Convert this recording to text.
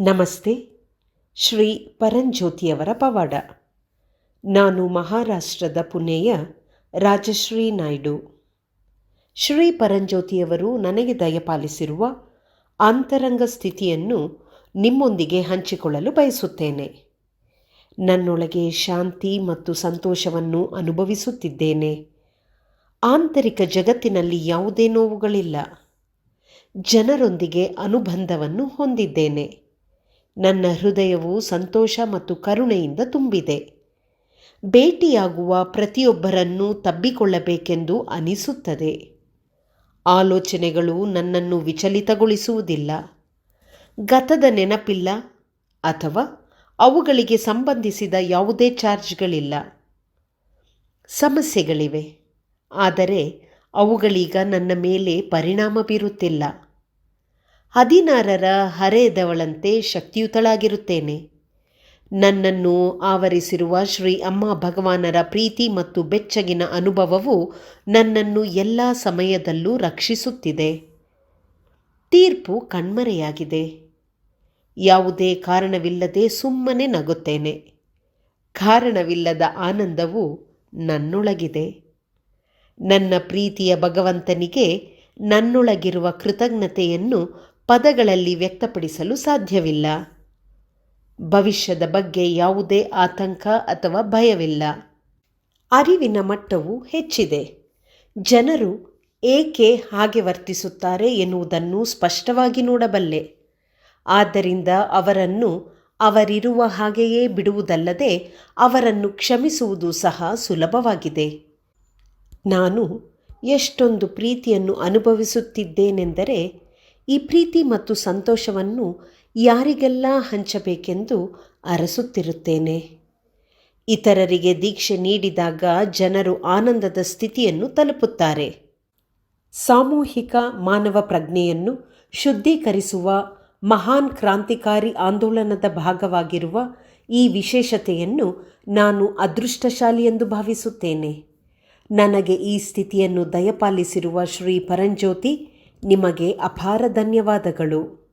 ನಮಸ್ತೆ, ಶ್ರೀ ಪರಂಜ್ಯೋತಿಯವರ ಪವಾಡ. ನಾನು ಮಹಾರಾಷ್ಟ್ರದ ಪುಣೆಯ ರಾಜಶ್ರೀ ನಾಯ್ಡು. ಶ್ರೀ ಪರಂಜ್ಯೋತಿಯವರು ನನಗೆ ದಯಪಾಲಿಸಿರುವ ಅಂತರಂಗ ಸ್ಥಿತಿಯನ್ನು ನಿಮ್ಮೊಂದಿಗೆ ಹಂಚಿಕೊಳ್ಳಲು ಬಯಸುತ್ತೇನೆ. ನನ್ನೊಳಗೆ ಶಾಂತಿ ಮತ್ತು ಸಂತೋಷವನ್ನು ಅನುಭವಿಸುತ್ತಿದ್ದೇನೆ. ಆಂತರಿಕ ಜಗತ್ತಿನಲ್ಲಿ ಯಾವುದೇ ನೋವುಗಳಿಲ್ಲ. ಜನರೊಂದಿಗೆ ಅನುಬಂಧವನ್ನು ಹೊಂದಿದ್ದೇನೆ. ನನ್ನ ಹೃದಯವು ಸಂತೋಷ ಮತ್ತು ಕರುಣೆಯಿಂದ ತುಂಬಿದೆ. ಭೇಟಿಯಾಗುವ ಪ್ರತಿಯೊಬ್ಬರನ್ನೂ ತಬ್ಬಿಕೊಳ್ಳಬೇಕೆಂದು ಅನಿಸುತ್ತದೆ. ಆಲೋಚನೆಗಳು ನನ್ನನ್ನು ವಿಚಲಿತಗೊಳಿಸುವುದಿಲ್ಲ. ಗತದ ನೆನಪಿಲ್ಲ ಅಥವಾ ಅವುಗಳಿಗೆ ಸಂಬಂಧಿಸಿದ ಯಾವುದೇ ಚಾರ್ಜ್ಗಳಿಲ್ಲ. ಸಮಸ್ಯೆಗಳಿವೆ. ಆದರೆ ಅವುಗಳೀಗ ನನ್ನ ಮೇಲೆ ಪರಿಣಾಮ ಬೀರುತ್ತಿಲ್ಲ. ಹದಿನಾರರ ಹರೆಯದವಳಂತೆ ಶಕ್ತಿಯುತಳಾಗಿರುತ್ತೇನೆ. ನನ್ನನ್ನು ಆವರಿಸಿರುವ ಶ್ರೀ ಅಮ್ಮ ಭಗವಾನರ ಪ್ರೀತಿ ಮತ್ತು ಬೆಚ್ಚಗಿನ ಅನುಭವವು ನನ್ನನ್ನು ಎಲ್ಲ ಸಮಯದಲ್ಲೂ ರಕ್ಷಿಸುತ್ತಿದೆ. ತೀರ್ಪು ಕಣ್ಮರೆಯಾಗಿದೆ. ಯಾವುದೇ ಕಾರಣವಿಲ್ಲದೆ ಸುಮ್ಮನೆ ನಗುತ್ತೇನೆ. ಕಾರಣವಿಲ್ಲದ ಆನಂದವು ನನ್ನೊಳಗಿದೆ. ನನ್ನ ಪ್ರೀತಿಯ ಭಗವಂತನಿಗೆ ನನ್ನೊಳಗಿರುವ ಕೃತಜ್ಞತೆಯನ್ನು ಪದಗಳಲ್ಲಿ ವ್ಯಕ್ತಪಡಿಸಲು ಸಾಧ್ಯವಿಲ್ಲ. ಭವಿಷ್ಯದ ಬಗ್ಗೆ ಯಾವುದೇ ಆತಂಕ ಅಥವಾ ಭಯವಿಲ್ಲ. ಅರಿವಿನ ಮಟ್ಟವು ಹೆಚ್ಚಿದೆ. ಜನರು ಏಕೆ ಹಾಗೆ ವರ್ತಿಸುತ್ತಾರೆ ಎನ್ನುವುದನ್ನು ಸ್ಪಷ್ಟವಾಗಿ ನೋಡಬಲ್ಲೆ. ಆದ್ದರಿಂದ ಅವರನ್ನು ಅವರಿರುವ ಹಾಗೆಯೇ ಬಿಡುವುದಲ್ಲದೆ ಅವರನ್ನು ಕ್ಷಮಿಸುವುದು ಸಹ ಸುಲಭವಾಗಿದೆ. ನಾನು ಎಷ್ಟೊಂದು ಪ್ರೀತಿಯನ್ನು ಅನುಭವಿಸುತ್ತಿದ್ದೇನೆಂದರೆ ಈ ಪ್ರೀತಿ ಮತ್ತು ಸಂತೋಷವನ್ನು ಯಾರಿಗೆಲ್ಲ ಹಂಚಬೇಕೆಂದು ಅರಸುತ್ತಿರುತ್ತೇನೆ. ಇತರರಿಗೆ ದೀಕ್ಷೆ ನೀಡಿದಾಗ ಜನರು ಆನಂದದ ಸ್ಥಿತಿಯನ್ನು ತಲುಪುತ್ತಾರೆ. ಸಾಮೂಹಿಕ ಮಾನವ ಪ್ರಜ್ಞೆಯನ್ನು ಶುದ್ಧೀಕರಿಸುವ ಮಹಾನ್ ಕ್ರಾಂತಿಕಾರಿ ಆಂದೋಲನದ ಭಾಗವಾಗಿರುವ ಈ ವಿಶೇಷತೆಯನ್ನು ನಾನು ಅದೃಷ್ಟಶಾಲಿ ಎಂದು ಭಾವಿಸುತ್ತೇನೆ. ನನಗೆ ಈ ಸ್ಥಿತಿಯನ್ನು ದಯಪಾಲಿಸಿರುವ ಶ್ರೀ ಪರಂಜ್ಯೋತಿ ನಿಮಗೆ ಅಪಾರ ಧನ್ಯವಾದಗಳು.